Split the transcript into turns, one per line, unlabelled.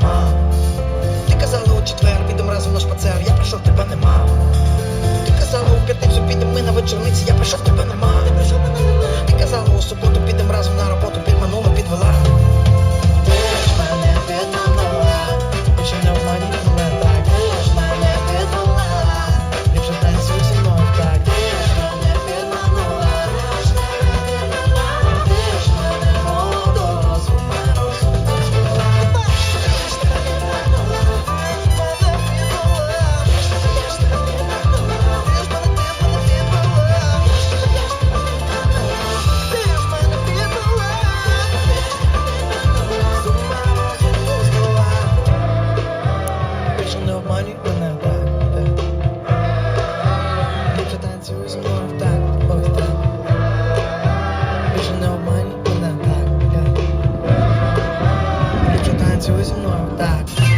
нема. Ти казала у четвер, підем разом на шпацер, я прийшов, тебе нема. Ти казала у п'ятницю, підемо ми на вечорниці, я прийшов, тебе нема. Ти казала у суботу, підем разом на роботу. більше не обманюй мене, так, блядь. Ти чекаєш зі так.